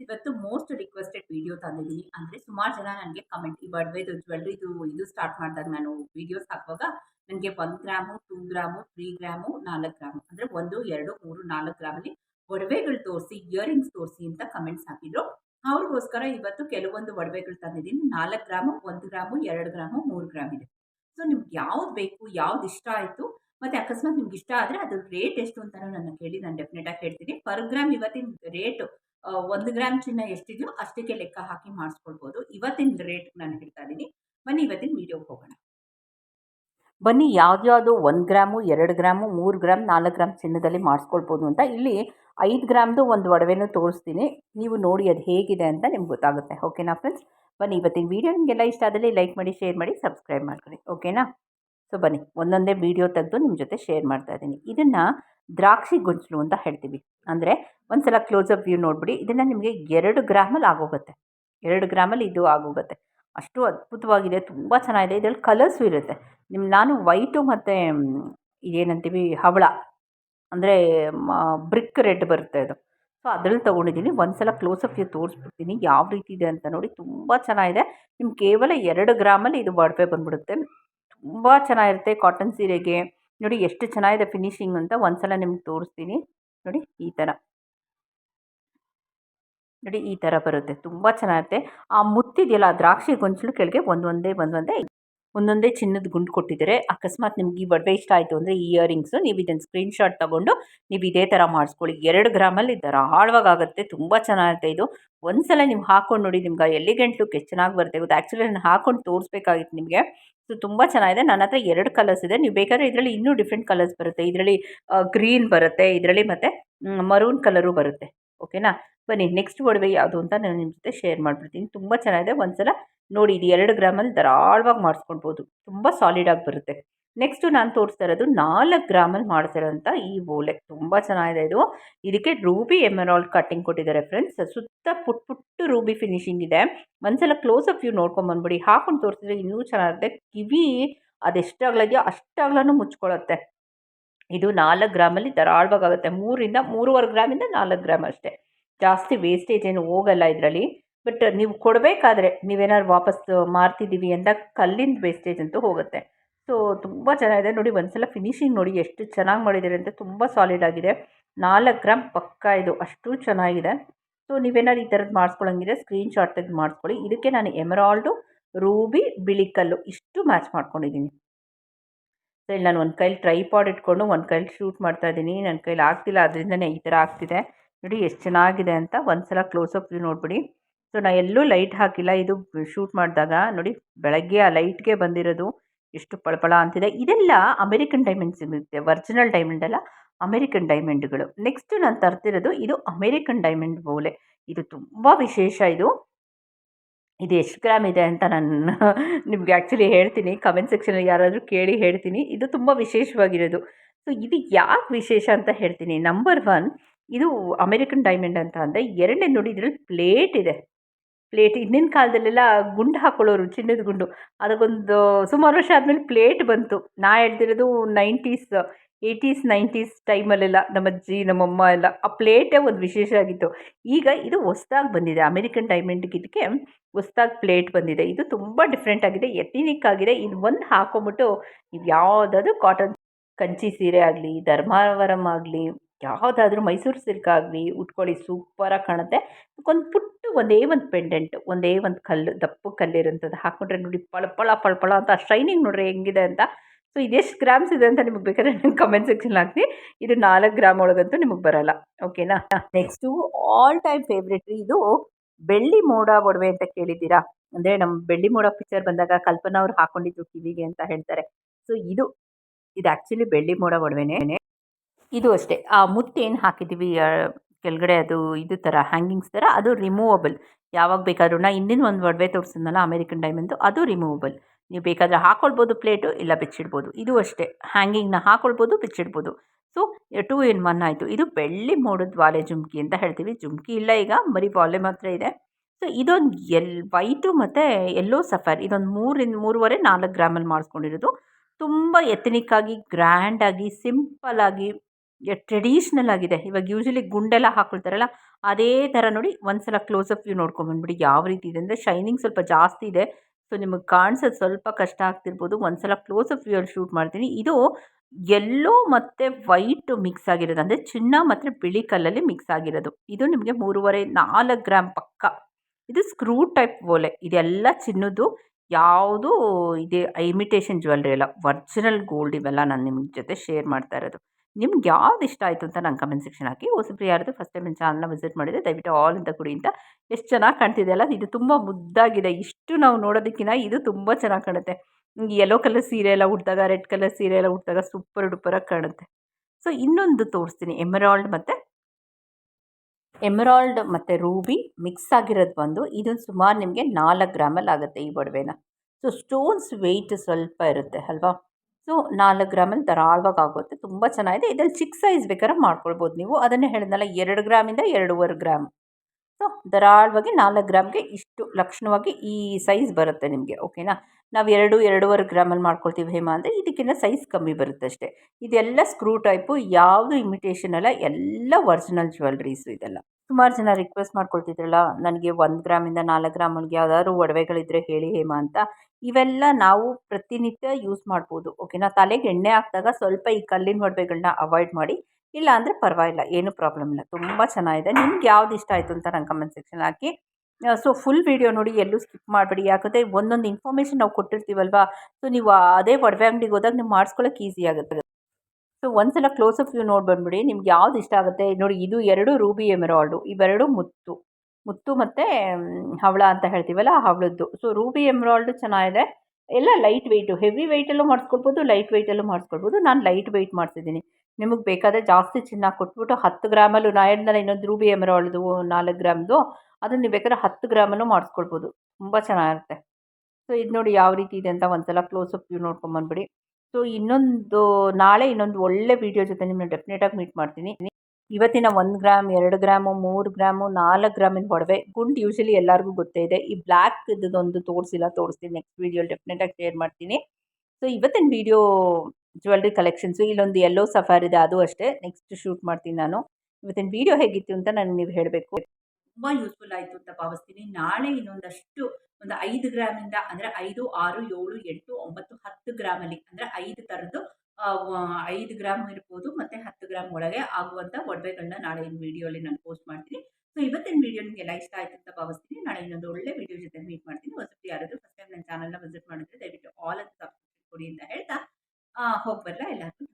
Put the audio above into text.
ಇವತ್ತು most requested video ತಂದಿದ್ದೀನಿ. ಅಂದರೆ ಸುಮಾರು ಜನ ನನಗೆ ಕಮೆಂಟ್ ಈ ಒಡವೆದು ಜ್ಯುವೆಲ್ರಿದು ಇದು ಸ್ಟಾರ್ಟ್ ಮಾಡಿದಾಗ ನಾನು ವಿಡಿಯೋಸ್ ಹಾಕುವಾಗ ನನಗೆ ಒಂದು gram two gram three gram, ನಾಲ್ಕು ಗ್ರಾಮು. ಅಂದರೆ ಒಂದು, ಎರಡು, ಮೂರು, ನಾಲ್ಕು ಗ್ರಾಮಲ್ಲಿ ಒಡವೆಗಳು ತೋರಿಸಿ ಇಯರಿಂಗ್ಸ್ ತೋರಿಸಿ ಅಂತ ಕಮೆಂಟ್ಸ್ ಹಾಕಿದ್ರು. ಅವ್ರಿಗೋಸ್ಕರ ಇವತ್ತು ಕೆಲವೊಂದು ಒಡವೆಗಳು ತಂದಿದ್ದೀನಿ. ನಾಲ್ಕು ಗ್ರಾಮು, ಒಂದು ಗ್ರಾಮು, ಎರಡು ಗ್ರಾಮು, ಮೂರು ಗ್ರಾಮ್ ಇದೆ. ಸೊ ನಿಮ್ಗೆ ಯಾವ್ದು ಬೇಕು, ಯಾವ್ದು ಇಷ್ಟ ಆಯಿತು, ಮತ್ತು ಅಕಸ್ಮಾತ್ ನಿಮ್ಗೆ ಇಷ್ಟ ಆದರೆ ಅದ್ರ ರೇಟ್ ಎಷ್ಟು ಅಂತ ನನ್ನ ಕೇಳಿ ನಾನು ಡೆಫಿನೆಟಾಗಿ ಹೇಳ್ತೀನಿ. ಪರ್ ಗ್ರಾಮ್ ಇವತ್ತಿನ ರೇಟು ಒಂದು ಗ್ರಾಮ್ ಚಿನ್ನ ಎಷ್ಟಿದೆಯೋ ಅಷ್ಟಕ್ಕೆ ಲೆಕ್ಕ ಹಾಕಿ ಮಾಡಿಸ್ಕೊಳ್ಬೋದು. ಇವತ್ತಿನ ರೇಟ್ ನಾನು ಹೇಳ್ತಾ ಇದ್ದೀನಿ. ಬನ್ನಿ ಇವತ್ತಿನ ವೀಡಿಯೋಗೆ ಹೋಗೋಣ. ಬನ್ನಿ ಯಾವ್ದ್ಯಾವುದು ಒಂದು ಗ್ರಾಮು, ಎರಡು ಗ್ರಾಮು, ಮೂರು ಗ್ರಾಮ್, ನಾಲ್ಕು ಗ್ರಾಮ್ ಚಿನ್ನದಲ್ಲಿ ಮಾಡಿಸ್ಕೊಳ್ಬೋದು ಅಂತ ಇಲ್ಲಿ ಐದು ಗ್ರಾಮ್ದು ಒಂದು ಒಡವೆನೂ ತೋರಿಸ್ತೀನಿ. ನೀವು ನೋಡಿ ಅದು ಹೇಗಿದೆ ಅಂತ ನಿಮ್ಗೆ ಗೊತ್ತಾಗುತ್ತೆ. ಓಕೆನಾ ಫ್ರೆಂಡ್ಸ್ ಬನ್ನಿ ಇವತ್ತಿನ ವೀಡಿಯೋ ನಿಮಗೆಲ್ಲ ಇಷ್ಟ ಆದಲ್ಲಿ ಲೈಕ್ ಮಾಡಿ ಶೇರ್ ಮಾಡಿ ಸಬ್ಸ್ಕ್ರೈಬ್ ಮಾಡ್ಕೊಳ್ಳಿ. ಓಕೆನಾ ಸೊ ಬನ್ನಿ, ಒಂದೊಂದೇ ವಿಡಿಯೋ ತೆಗೆದು ನಿಮ್ಮ ಜೊತೆ ಶೇರ್ ಮಾಡ್ತಾ ಇದ್ದೀನಿ. ಇದನ್ನು ದ್ರಾಕ್ಷಿ ಗೊಂಚಲು ಅಂತ ಹೇಳ್ತೀವಿ. ಅಂದರೆ ಒಂದು ಸಲ ಕ್ಲೋಸಪ್ ವ್ಯೂ ನೋಡಿಬಿಡಿ, ಇದನ್ನು ನಿಮಗೆ ಎರಡು ಗ್ರಾಮಲ್ಲಿ ಆಗೋಗುತ್ತೆ. ಎರಡು ಗ್ರಾಮಲ್ಲಿ ಇದು ಆಗೋಗುತ್ತೆ. ಅಷ್ಟು ಅದ್ಭುತವಾಗಿದೆ, ತುಂಬ ಚೆನ್ನಾಗಿದೆ. ಇದರಲ್ಲಿ ಕಲರ್ಸು ಇರುತ್ತೆ. ನಿಮ್ಮ ನಾನು ವೈಟು ಮತ್ತು ಏನಂತೀವಿ ಹವಳ, ಅಂದರೆ ಬ್ರಿಕ್ ರೆಡ್ ಬರುತ್ತೆ ಅದು. ಸೊ ಅದರಲ್ಲಿ ತೊಗೊಂಡಿದ್ದೀನಿ. ಒಂದು ಸಲ ಕ್ಲೋಸಪ್ ವ್ಯೂ ತೋರಿಸ್ಬಿಡ್ತೀನಿ. ಯಾವ ರೀತಿ ಇದೆ ಅಂತ ನೋಡಿ ತುಂಬ ಚೆನ್ನಾಗಿದೆ. ನಿಮ್ಗೆ ಕೇವಲ ಎರಡು ಗ್ರಾಮಲ್ಲಿ ಇದು ಬಾಡ್ಪೆ ಬಂದ್ಬಿಡುತ್ತೆ. ತುಂಬ ಚೆನ್ನಾಗಿರುತ್ತೆ ಕಾಟನ್ ಸೀರೆಗೆ. ನೋಡಿ ಎಷ್ಟು ಚೆನ್ನಾಗಿದೆ ಫಿನಿಶಿಂಗ್ ಅಂತ ಒಂದ್ಸಲ ನಿಮ್ಗೆ ತೋರಿಸ್ತೀನಿ. ನೋಡಿ ಈ ಥರ ನೋಡಿ ಈ ಥರ ಬರುತ್ತೆ. ತುಂಬ ಚೆನ್ನಾಗಿರುತ್ತೆ ಆ ಮುತ್ತಿದೆಯಲ್ಲ, ದ್ರಾಕ್ಷಿ ಗೊಂಚಲು ಕೆಳಗೆ ಒಂದೊಂದೇ ಒಂದೊಂದೇ ಒಂದೊಂದೇ ಚಿನ್ನದ ಗುಂಡು ಕೊಟ್ಟಿದ್ದಾರೆ. ಅಕಸ್ಮಾತ್ ನಿಮ್ಗೆ ಈ ಒಡವೆ ಇಷ್ಟ ಆಯಿತು ಅಂದರೆ ಈ ಇಯರಿಂಗ್ಸು ನೀವು ಇದನ್ನು ಸ್ಕ್ರೀನ್ಶಾಟ್ ತಗೊಂಡು ನೀವು ಇದೇ ಥರ ಮಾಡಿಸ್ಕೊಳ್ಳಿ. ಎರಡು ಗ್ರಾಮಲ್ಲಿ ಧಾರಾಳವಾಗುತ್ತೆ ತುಂಬ ಚೆನ್ನಾಗಿರುತ್ತೆ ಇದು. ಒಂದ್ಸಲ ನೀವು ಹಾಕೊಂಡು ನೋಡಿ ನಿಮ್ಗೆ ಎಲ್ಲಿ ಗಂಟಲು ಚೆನ್ನಾಗಿ ಬರುತ್ತೆ ಗೊತ್ತು? ಆ್ಯಕ್ಚುಲಿ ನಾನು ಹಾಕೊಂಡು ತೋರಿಸ್ಬೇಕಾಗಿತ್ತು ನಿಮಗೆ. ಸೊ ತುಂಬ ಚೆನ್ನಾಗಿದೆ. ನನ್ನ ಹತ್ರ ಎರಡು ಕಲರ್ಸ್ ಇದೆ. ನೀವು ಬೇಕಾದರೆ ಇದರಲ್ಲಿ ಇನ್ನೂ ಡಿಫ್ರೆಂಟ್ ಕಲರ್ಸ್ ಬರುತ್ತೆ. ಇದರಲ್ಲಿ ಗ್ರೀನ್ ಬರುತ್ತೆ, ಇದರಲ್ಲಿ ಮತ್ತು ಮರೂನ್ ಕಲರು ಬರುತ್ತೆ. ಓಕೆನಾ ಬನ್ನಿ ನೆಕ್ಸ್ಟ್ ಒಡವೆ ಯಾವುದು ಅಂತ ನಾನು ನಿಮ್ಮ ಜೊತೆ ಶೇರ್ ಮಾಡಿಬಿಡ್ತೀನಿ. ತುಂಬ ಚೆನ್ನಾಗಿದೆ. ಒಂದು ಸಲ ನೋಡಿ ಇದು ಎರಡು ಗ್ರಾಮಲ್ಲಿ ಧಾರಾಳವಾಗಿ ಮಾಡಿಸ್ಕೊಳ್ಬೋದು. ತುಂಬ ಸಾಲಿಡಾಗಿ ಬರುತ್ತೆ. ನೆಕ್ಸ್ಟು ನಾನು ತೋರಿಸ್ತಾ ಇರೋದು ನಾಲ್ಕು ಗ್ರಾಮಲ್ಲಿ ಮಾಡ್ತಿರೋಂಥ ಈ ಓಲೆ. ತುಂಬ ಚೆನ್ನಾಗಿದೆ ಇದು. ಇದಕ್ಕೆ ರೂಬಿ ಎಮರಾಲ್ಡ್ ಕಟ್ಟಿಂಗ್ ಕೊಟ್ಟಿದ್ದಾರೆ ಫ್ರೆಂಡ್ಸ್ ಸುತ್ತ ಪುಟ್ ಪುಟ್ಟು ರೂಬಿ ಫಿನಿಶಿಂಗ್ ಇದೆ. ಒಂದ್ಸಲ ಕ್ಲೋಸಪ್ ವ್ಯೂ ನೋಡ್ಕೊಂಬಂದ್ಬಿಡಿ ಹಾಕೊಂಡು ತೋರಿಸಿದ್ರೆ ಇನ್ನೂ ಚೆನ್ನಾಗಿರುತ್ತೆ. ಕಿವಿ ಅದೆಷ್ಟಾಗ್ಲಿದೆಯೋ ಅಷ್ಟಾಗ್ಲೂ ಮುಚ್ಕೊಳ್ಳುತ್ತೆ. ಇದು ನಾಲ್ಕು ಗ್ರಾಮಲ್ಲಿ ಧಾರಾಳವಾಗುತ್ತೆ ಮೂರಿಂದ ಮೂರುವರೆ ಗ್ರಾಮಿಂದ ನಾಲ್ಕು ಗ್ರಾಮ್ ಅಷ್ಟೇ ಜಾಸ್ತಿ ವೇಸ್ಟೇಜ್ ಏನು ಹೋಗಲ್ಲ ಇದರಲ್ಲಿ. ಬಟ್ ನೀವು ಕೊಡಬೇಕಾದ್ರೆ ನೀವೇನಾದ್ರು ವಾಪಸ್ ಮಾರ್ತಿದ್ದೀವಿ ಅಂತ ಕಲ್ಲಿಂದ ವೇಸ್ಟೇಜ್ ಅಂತೂ ಹೋಗುತ್ತೆ. ಸೊ ತುಂಬ ಚೆನ್ನಾಗಿದೆ ನೋಡಿ ಒಂದ್ಸಲ ಫಿನಿಶಿಂಗ್ ನೋಡಿ ಎಷ್ಟು ಚೆನ್ನಾಗಿ ಮಾಡಿದ್ದಾರೆ ಅಂತ ತುಂಬ ಸಾಲಿಡ್ ಆಗಿದೆ. ನಾಲ್ಕು ಗ್ರಾಮ್ ಪಕ್ಕ ಇದು ಅಷ್ಟು ಚೆನ್ನಾಗಿದೆ. ಸೊ ನೀವೇನಾದ್ರು ಈ ಥರದ್ದು ಸ್ಕ್ರೀನ್ ಸ್ಕ್ರೀನ್ಶಾಟ್ ತೆಗೆದು ಮಾಡಿಸ್ಕೊಳ್ಳಿ ಇದಕ್ಕೆ ನಾನು ಎಮರಾಲ್ಡು ರೂಬಿ ಬಿಳಿ ಕಲ್ಲು ಇಷ್ಟು ಮ್ಯಾಚ್ ಮಾಡ್ಕೊಂಡಿದ್ದೀನಿ. ಸೊ ಇಲ್ಲಿ ನಾನು ಒಂದು ಕೈಲಿ ಟ್ರೈಪಾಡ್ ಇಟ್ಕೊಂಡು ಒಂದು ಕೈಲಿ ಶೂಟ್ ಮಾಡ್ತಾ ಇದ್ದೀನಿ. ನನ್ನ ಕೈಲಿ ಆಗ್ತಿಲ್ಲ, ಅದರಿಂದನೇ ಈ ಥರ ಆಗ್ತಿದೆ. ನೋಡಿ, ಎಷ್ಟು ಚೆನ್ನಾಗಿದೆ ಅಂತ ಒಂದು ಸಲ ಕ್ಲೋಸಪ್ ವ್ಯೂ ನೋಡಿಬಿಡಿ. ಸೊ ನಾನು ಎಲ್ಲೂ ಲೈಟ್ ಹಾಕಿಲ್ಲ. ಇದು ಶೂಟ್ ಮಾಡಿದಾಗ ನೋಡಿ ಬೆಳಗ್ಗೆ ಆ ಲೈಟ್ಗೆ ಬಂದಿರೋದು ಎಷ್ಟು ಪಳಪಳ ಅಂತಿದೆ. ಇದೆಲ್ಲ ಅಮೆರಿಕನ್ ಡೈಮಂಡ್ಸ್ ಇರುತ್ತೆ. ಒರಿಜಿನಲ್ ಡೈಮಂಡ್ ಅಲ್ಲ, ಅಮೆರಿಕನ್ ಡೈಮಂಡ್ಗಳು. ನೆಕ್ಸ್ಟ್ ನಾನು ತರ್ತಿರೋದು ಇದು ಅಮೆರಿಕನ್ ಡೈಮಂಡ್ ಬೌಲೆ. ಇದು ತುಂಬ ವಿಶೇಷ ಇದು. ಇದು ಎಷ್ಟು ಗ್ರಾಮ್ ಇದೆ ಅಂತ ನಾನು ನಿಮಗೆ ಆ್ಯಕ್ಚುಲಿ ಹೇಳ್ತೀನಿ. ಕಮೆಂಟ್ ಸೆಕ್ಷನಲ್ಲಿ ಯಾರಾದರೂ ಕೇಳಿ ಹೇಳ್ತೀನಿ. ಇದು ತುಂಬ ವಿಶೇಷವಾಗಿರೋದು. ಸೊ, ಇದು ಯಾಕೆ ವಿಶೇಷ ಅಂತ ಹೇಳ್ತೀನಿ. ನಂಬರ್ ಒನ್ ಇದು ಅಮೆರಿಕನ್ ಡೈಮಂಡ್ ಅಂತ ಅಂದರೆ ಎರಡನೇ ನೋಡಿ ಇದರಲ್ಲಿ ಪ್ಲೇಟ್ ಇದೆ. ಪ್ಲೇಟ್ ಹಿಂದಿನ ಕಾಲದಲ್ಲೆಲ್ಲ ಗುಂಡು ಹಾಕ್ಕೊಳ್ಳೋರು ಚಿನ್ನದ ಗುಂಡು. ಅದಕ್ಕೊಂದು ಸುಮಾರು ವರ್ಷ ಆದಮೇಲೆ ಪ್ಲೇಟ್ ಬಂತು. ನಾ ಹೇಳ್ತಿರೋದು ನೈಂಟೀಸ್, ಏಯ್ಟೀಸ್, ನೈಂಟೀಸ್ ಟೈಮಲ್ಲೆಲ್ಲ ನಮ್ಮ ಅಜ್ಜಿ, ನಮ್ಮಮ್ಮ ಎಲ್ಲ ಆ ಪ್ಲೇಟೇ ಒಂದು ವಿಶೇಷ ಆಗಿತ್ತು. ಈಗ ಇದು ಹೊಸ್ದಾಗಿ ಬಂದಿದೆ. ಅಮೆರಿಕನ್ ಡೈಮಂಡ್ ಇದಕ್ಕೆ ಹೊಸ್ದಾಗಿ ಪ್ಲೇಟ್ ಬಂದಿದೆ. ಇದು ತುಂಬ ಡಿಫ್ರೆಂಟ್ ಆಗಿದೆ, ಎಥಿನಿಕ್ ಆಗಿದೆ. ಇದು ಒಂದು ಹಾಕೊಂಬಿಟ್ಟು ನೀವು ಯಾವುದಾದ್ರೂ ಕಾಟನ್ ಕಂಚಿ ಸೀರೆ ಆಗಲಿ, ಧರ್ಮಾವರಂ ಆಗಲಿ, ಯಾವುದಾದ್ರೂ ಮೈಸೂರು ಸಿಲ್ಕ್ ಆಗಲಿ, ಉಟ್ಕೊಳ್ಳಿ, ಸೂಪರಾಗಿ ಕಾಣುತ್ತೆ. ಒಂದು ಪುಟ್ಟು ಒಂದೇ ಒಂದು ಪೆಂಡೆಂಟ್ ಒಂದೇ ಒಂದು ಕಲ್ಲು, ದಪ್ಪ ಕಲ್ಲಿರುವಂಥದ್ದು ಹಾಕ್ಕೊಂಡ್ರೆ ನೋಡಿ ಪಳಪಳ ಪಳಪಳ ಅಂತ ಶೈನಿಂಗ್ ನೋಡ್ರಿ ಹೆಂಗಿದೆ ಅಂತ. ಸೊ ಇದೆಷ್ಟು ಗ್ರಾಮ್ಸ್ ಇದೆ ಅಂತ ನಿಮಗೆ ಬೇಕಾದ್ರೆ ನಾನು ಕಮೆಂಟ್ ಸೆಕ್ಷನ್ ಹಾಕ್ತೀನಿ. ಇದು ನಾಲ್ಕು ಗ್ರಾಮ್ ಒಳಗಂತೂ ನಿಮಗೆ ಬರಲ್ಲ ಓಕೆನಾ ನೆಕ್ಸ್ಟು ಆಲ್ ಟೈಮ್ ಫೇವ್ರೆಟ್ ಇದು ಬೆಳ್ಳಿ ಮೋಡ ಒಡವೆ ಅಂತ ಕೇಳಿದ್ದೀರಾ? ಅಂದರೆ ನಮ್ಮ ಬೆಳ್ಳಿ ಮೋಡ ಪಿಕ್ಚರ್ ಬಂದಾಗ ಕಲ್ಪನಾ ಅವ್ರು ಹಾಕೊಂಡಿದ್ರು ಕಿವಿಗೆ ಅಂತ ಹೇಳ್ತಾರೆ. ಸೊ ಇದು ಇದು ಆ್ಯಕ್ಚುಲಿ ಬೆಳ್ಳಿ ಮೋಡ ಒಡವೆನೇ. ಇದು ಅಷ್ಟೇ. ಆ ಮುತ್ತೇನು ಹಾಕಿದ್ದೀವಿ ಕೆಳಗಡೆ ಅದು ಇದು ಥರ ಹ್ಯಾಂಗಿಂಗ್ಸ್ ಥರ ಅದು ರಿಮೂವಬಲ್ ಯಾವಾಗ ಬೇಕಾದ್ರೂ ನಾ ಹಿಂದಿನ ಒಂದು ಒಡವೆ ತೋರಿಸಿದ್ನಲ್ಲ ಅಮೆರಿಕನ್ ಡೈಮಂಡು ಅದು ರಿಮೂವಬಲ್ ನೀವು ಬೇಕಾದರೆ ಹಾಕ್ಕೊಳ್ಬೋದು ಪ್ಲೇಟು ಇಲ್ಲ ಬಿಚ್ಚಿಡ್ಬೋದು. ಇದು ಅಷ್ಟೇ. ಹ್ಯಾಂಗಿಂಗ್ನ ಹಾಕ್ಕೊಳ್ಬೋದು ಬಿಚ್ಚಿಡ್ಬೋದು. ಸೊ ಟೂ ಇನ್ ಒನ್ ಆಯಿತು. ಇದು ಬೆಳ್ಳಿ ಮೋಡದ ವಾಲೆ ಜುಮ್ಕಿ ಅಂತ ಹೇಳ್ತೀವಿ. ಜುಮ್ಕಿ ಇಲ್ಲ ಈಗ, ಬರೀ ವಾಲೆ ಮಾತ್ರ ಇದೆ. ಸೊ ಇದೊಂದು ಎಲ್ ವೈಟು ಮತ್ತು ಎಲ್ಲೋ ಸಫರ್ ಇದೊಂದು ಮೂರಿಂದ ಮೂರುವರೆ, ನಾಲ್ಕು ಗ್ರಾಮಲ್ಲಿ ಮಾಡಿಸ್ಕೊಂಡಿರೋದು. ತುಂಬ ಎಥನಿಕ್ಕಾಗಿ ಗ್ರ್ಯಾಂಡಾಗಿ ಸಿಂಪಲ್ಲಾಗಿ ಟ್ರೆಡಿಷ್ನಲ್ ಆಗಿದೆ. ಇವಾಗ ಯೂಶ್ವಲಿ ಗುಂಡೆಲ್ಲ ಹಾಕೊಳ್ತಾರಲ್ಲ, ಅದೇ ಥರ ನೋಡಿ ಒಂದು ಸಲ ಕ್ಲೋಸಪ್ ವ್ಯೂ ನೋಡ್ಕೊಂಬಂದ್ಬಿಡಿ ಯಾವ ರೀತಿ ಇದೆ ಅಂದರೆ ಶೈನಿಂಗ್ ಸ್ವಲ್ಪ ಜಾಸ್ತಿ ಇದೆ. ಸೊ ನಿಮಗೆ ಕಾಣಿಸೋದು ಸ್ವಲ್ಪ ಕಷ್ಟ ಆಗ್ತಿರ್ಬೋದು. ಒಂದು ಸಲ ಕ್ಲೋಸಪ್ ವ್ಯೂಯಲ್ಲಿ ಶೂಟ್ ಮಾಡ್ತೀನಿ. ಇದು ಎಲ್ಲೋ ಮತ್ತು ವೈಟು ಮಿಕ್ಸ್ ಆಗಿರೋದು. ಅಂದರೆ ಚಿನ್ನ ಮತ್ತು ಬಿಳಿ ಕಲ್ಲಲ್ಲಿ ಮಿಕ್ಸ್ ಆಗಿರೋದು. ಇದು ನಿಮಗೆ ಮೂರುವರೆ ನಾಲ್ಕು ಗ್ರಾಮ್ ಪಕ್ಕ. ಇದು ಸ್ಕ್ರೂ ಟೈಪ್ ಓಲೆ ಇದೆಲ್ಲ ಚಿನ್ನದ್ದು. ಯಾವುದು ಇದೆ ಇಮಿಟೇಷನ್ ಜ್ಯುವೆಲ್ರಿ ಅಲ್ಲ ಒರ್ಜಿನಲ್ ಗೋಲ್ಡ್ ಇವೆಲ್ಲ ನಾನು ನಿಮ್ಮ ಜೊತೆ ಶೇರ್ ಮಾಡ್ತಾ ಇರೋದು. ನಿಮ್ಗೆ ಯಾವ್ದು ಇಷ್ಟ ಆಯಿತು ಅಂತ ನಂಗೆ ಕಮೆಂಟ್ ಸೆಕ್ಷನ್ ಹಾಕಿ. ಹೊಸಬ್ರು ಯಾರ್ದು ಫಸ್ಟ್ ಟೈಮ್ ನನ್ನ ಚಾನಲ್ನ ವಿಸಿಟ್ ಮಾಡಿದರೆ ದಯವಿಟ್ಟು ಆಲ್ ಅಂತ ಕೊಡಿ ಅಂತ. ಎಷ್ಟು ಚೆನ್ನಾಗಿ ಕಾಣ್ತಿದೆ ಅಲ್ಲ? ಇದು ತುಂಬ ಮುದ್ದಾಗಿದೆ. ಇಷ್ಟು ನಾವು ನೋಡೋದಕ್ಕಿಂತ ಇದು ತುಂಬ ಚೆನ್ನಾಗಿ ಕಾಣುತ್ತೆ. ಯೆಲ್ಲೋ ಕಲರ್ ಸೀರೆ ಎಲ್ಲ ಉಟ್ಟಾಗ ರೆಡ್ ಕಲರ್ ಸೀರೆ ಎಲ್ಲ ಉಟ್ಟಾಗ ಸೂಪರ್ ಡೂಪರಾಗಿ ಕಾಣುತ್ತೆ. ಸೊ ಇನ್ನೊಂದು ತೋರಿಸ್ತೀನಿ. ಎಮರಾಲ್ಡ್ ಮತ್ತು ಎಮರಾಲ್ಡ್ ಮತ್ತು ರೂಬಿ ಮಿಕ್ಸ್ ಆಗಿರೋದು ಬಂದು ಇದೊಂದು ಸುಮಾರು ನಿಮಗೆ ನಾಲ್ಕು ಗ್ರಾಮಲ್ಲಿ ಆಗುತ್ತೆ ಈ ಒಡವೆನ ಸೊ ಸ್ಟೋನ್ಸ್ ವೆಯ್ಟ್ ಸ್ವಲ್ಪ ಇರುತ್ತೆ, ಅಲ್ವಾ? ಸೊ ನಾಲ್ಕು ಗ್ರಾಮಲ್ಲಿ ಧಾರಾಳವಾಗಿ ಆಗುತ್ತೆ. ತುಂಬ ಚೆನ್ನಾಗಿದೆ. ಇದರಲ್ಲಿ ಚಿಕ್ಕ ಸೈಜ್ ಬೇಕಾದ್ರೆ ಮಾಡ್ಕೊಳ್ಬೋದು ನೀವು. ಅದನ್ನೇ ಹೇಳಿದ್ನಲ್ಲ, ಎರಡು ಗ್ರಾಮಿಂದ ಎರಡೂವರೆ ಗ್ರಾಮ್. ಸೊ ಧಾರಾಳವಾಗಿ ನಾಲ್ಕು ಗ್ರಾಮ್ಗೆ ಇಷ್ಟು ಲಕ್ಷಣವಾಗಿ ಈ ಸೈಜ್ ಬರುತ್ತೆ ನಿಮಗೆ ಓಕೆನಾ ನಾವು ಎರಡು, ಎರಡೂವರೆ ಗ್ರಾಮಲ್ಲಿ ಮಾಡ್ಕೊಳ್ತೀವಿ ಹೇಮಾ ಅಂದರೆ ಇದಕ್ಕಿಂತ ಸೈಜ್ ಕಮ್ಮಿ ಬರುತ್ತೆ ಅಷ್ಟೇ. ಇದೆಲ್ಲ ಸ್ಕ್ರೂ ಟೈಪು ಯಾವುದು ಇಮಿಟೇಷನ್ ಅಲ್ಲ, ಎಲ್ಲ ಒರಿಜಿನಲ್ ಜ್ಯುವೆಲ್ರೀಸು ಇದೆಲ್ಲ. ಸುಮಾರು ಜನ ರಿಕ್ವೆಸ್ಟ್ ಮಾಡ್ಕೊಳ್ತಿದ್ರಲ್ಲ, ನನಗೆ ಒಂದು ಗ್ರಾಮಿಂದ ನಾಲ್ಕು ಗ್ರಾಮಲ್ಲಿ ಯಾವ್ದಾದ್ರು ಒಡವೆಗಳಿದ್ರೆ ಹೇಳಿ ಹೇಮ ಅಂತ. ಇವೆಲ್ಲ ನಾವು ಪ್ರತಿನಿತ್ಯ ಯೂಸ್ ಮಾಡ್ಬೋದು ಓಕೆನಾ ತಲೆಗೆ ಎಣ್ಣೆ ಹಾಕಿದಾಗ ಸ್ವಲ್ಪ ಈ ಕಲ್ಲಿನ ಒಡವೆಗಳನ್ನ ಅವಾಯ್ಡ್ ಮಾಡಿ, ಇಲ್ಲ ಅಂದರೆ ಪರವಾಗಿಲ್ಲ, ಏನೂ ಪ್ರಾಬ್ಲಮ್ ಇಲ್ಲ. ತುಂಬ ಚೆನ್ನಾಗಿದೆ. ನಿಮ್ಗೆ ಯಾವ್ದು ಇಷ್ಟ ಆಯಿತು ಅಂತ ನಂಗೆ ಕಮೆಂಟ್ ಸೆಕ್ಷನ್ ಹಾಕಿ. ಸೊ ಫುಲ್ ವಿಡಿಯೋ ನೋಡಿ ಎಲ್ಲೂ ಸ್ಕಿಪ್ ಮಾಡಬೇಡಿ, ಯಾಕಂದರೆ ಒಂದೊಂದು ಇನ್ಫಾರ್ಮೇಷನ್ ನಾವು ಕೊಟ್ಟಿರ್ತೀವಲ್ವಾ ಸೊ ನೀವು ಅದೇ ಒಡವೆ ಅಂಗಡಿಗೆ ಹೋದಾಗ ನೀವು ಮಾಡಿಸ್ಕೊಳ್ಳೋಕೆ ಈಸಿ ಆಗುತ್ತೆ. ಸೊ ಒಂದ್ಸಲ ಕ್ಲೋಸಪ್ ವ್ಯೂ ನೋಡಿ ಬಂದ್ಬಿಡಿ, ನಿಮ್ಗೆ ಯಾವ್ದು ಇಷ್ಟ ಆಗುತ್ತೆ? ನೋಡಿ, ಇದು ಎರಡು ರೂಬಿ ಎಮರಾಲ್ಡು, ಇವೆರಡು ಮುತ್ತು. ಮುತ್ತು ಮತ್ತು ಹವಳ ಅಂತ ಹೇಳ್ತೀವಲ್ಲ ಹವಳದ್ದು. ಸೊ ರೂಬಿ ಎಮ್ರಾಲ್ಡು ಚೆನ್ನಾಗಿದೆ. ಎಲ್ಲ ಲೈಟ್ ವೆಯ್ಟು ಹೆವಿ ವೆಯ್ಟಲ್ಲೂ ಮಾಡಿಸ್ಕೊಳ್ಬೋದು ಲೈಟ್ ವೆಯ್ಟಲ್ಲೂ ಮಾಡಿಸ್ಕೊಳ್ಬೋದು ನಾನು ಲೈಟ್ ವೆಯ್ಟ್ ಮಾಡಿಸಿದ್ದೀನಿ. ನಿಮಗೆ ಬೇಕಾದರೆ ಜಾಸ್ತಿ ಚಿನ್ನ ಕೊಟ್ಬಿಟ್ಟು ಹತ್ತು ಗ್ರಾಮಲ್ಲೂ ನಾ ಇನ್ನೊಂದು ರೂಬಿ ಎಮರಾಲ್ದು ನಾಲ್ಕು ಗ್ರಾಮ್ದು, ಅದನ್ನು ನೀವು ಬೇಕಾದ್ರೆ ಹತ್ತು ಗ್ರಾಮಲ್ಲೂ ಮಾಡಿಸ್ಕೊಳ್ಬೋದು ತುಂಬ ಚೆನ್ನಾಗಿರುತ್ತೆ. ಸೊ ಇದು ನೋಡಿ ಯಾವ ರೀತಿ ಇದೆ ಅಂತ ಒಂದ್ಸಲ ಕ್ಲೋಸಪ್ ವ್ಯೂ ನೋಡ್ಕೊಂಬಂದ್ಬಿಡಿ ಸೊ ಇನ್ನೊಂದು, ನಾಳೆ ಇನ್ನೊಂದು ಒಳ್ಳೆ ವಿಡಿಯೋ ಜೊತೆ ನಿಮ್ಮನ್ನ ಡೆಫಿನೆಟಾಗಿ ಮೀಟ್ ಮಾಡ್ತೀನಿ. ಇವತ್ತಿನ ಒಂದು ಗ್ರಾಮ್ ಎರಡು ಗ್ರಾಮು ಮೂರು ಗ್ರಾಮು ನಾಲ್ಕು ಗ್ರಾಮಿನ ಒಡವೆ ಗುಂಡು ಯೂಶಲಿ ಎಲ್ಲರಿಗೂ ಗೊತ್ತೇ ಇದೆ. ಈ ಬ್ಲ್ಯಾಕ್ ಇದ್ದದೊಂದು ತೋರಿಸಿಲ್ಲ, ತೋರಿಸ್ತೀನಿ. ನೆಕ್ಸ್ಟ್ ವೀಡಿಯೋಲಿ ಡೆಫಿನೆಟಾಗಿ ಶೇರ್ ಮಾಡ್ತೀನಿ. ಸೊ ಇವತ್ತಿನ ವೀಡಿಯೋ ಜ್ಯುವೆಲ್ರಿ ಕಲೆಕ್ಷನ್ಸು ಇಲ್ಲೊಂದು ಎಲ್ಲೋ ಸಫಾರ್ ಇದೆ, ಅದು ಅಷ್ಟೇ. ನೆಕ್ಸ್ಟ್ ಶೂಟ್ ಮಾಡ್ತೀನಿ ನಾನು. ಇವತ್ತಿನ ವೀಡಿಯೋ ಹೇಗಿತ್ತು ಅಂತ ನನಗೆ ನೀವು ಹೇಳಬೇಕು. ತುಂಬ ಯೂಸ್ಫುಲ್ ಆಯಿತು ಅಂತ ಭಾವಿಸ್ತೀನಿ. ನಾಳೆ ಇನ್ನೊಂದಷ್ಟು ಒಂದು ಐದು ಗ್ರಾಮಿಂದ ಅಂದರೆ ಐದು, ಆರು, ಏಳು, ಎಂಟು, ಒಂಬತ್ತು, ಹತ್ತು ಗ್ರಾಮಲ್ಲಿ ಅಂದರೆ ಐದು ಥರದ್ದು ಐದು ಗ್ರಾಮ್ ಇರ್ಬೋದು ಮತ್ತು ಹತ್ತು ಗ್ರಾಮ್ ಒಳಗೆ ಆಗುವಂಥ ಒಡವೆಗಳನ್ನ ನಾಳೆ ಈ ವಿಡಿಯೋಲಿ ನಾನು ಪೋಸ್ಟ್ ಮಾಡ್ತೀನಿ. ಸೊ ಇವತ್ತಿನ ವಿಡಿಯೋ ನಿಮಗೆಲ್ಲ ಇಷ್ಟ ಆಯ್ತು ಅಂತ ಭಾವಿಸ್ತೀನಿ. ನಾಳೆ ಇನ್ನೊಂದು ಒಳ್ಳೆ ವಿಡಿಯೋ ಜೊತೆ ಮೀಟ್ ಮಾಡ್ತೀನಿ. ಹೊಸಬ್ರು ಯಾರಾದರೂ ಫಸ್ಟ್ ಟೈಮ್ ನನ್ನ ಚಾನಲ್ನ ವಿಸಿಟ್ ಮಾಡಿದ್ರೆ ದಯವಿಟ್ಟು ಆಲ್ ಅಂತ ಸಬ್ಸ್ಕ್ರೈಬ್ ಕೊಡಿ ಅಂತ ಹೇಳ್ತಾ ಹೋಗಿ ಬರಲ್ಲ ಎಲ್ಲರಿಗೂ?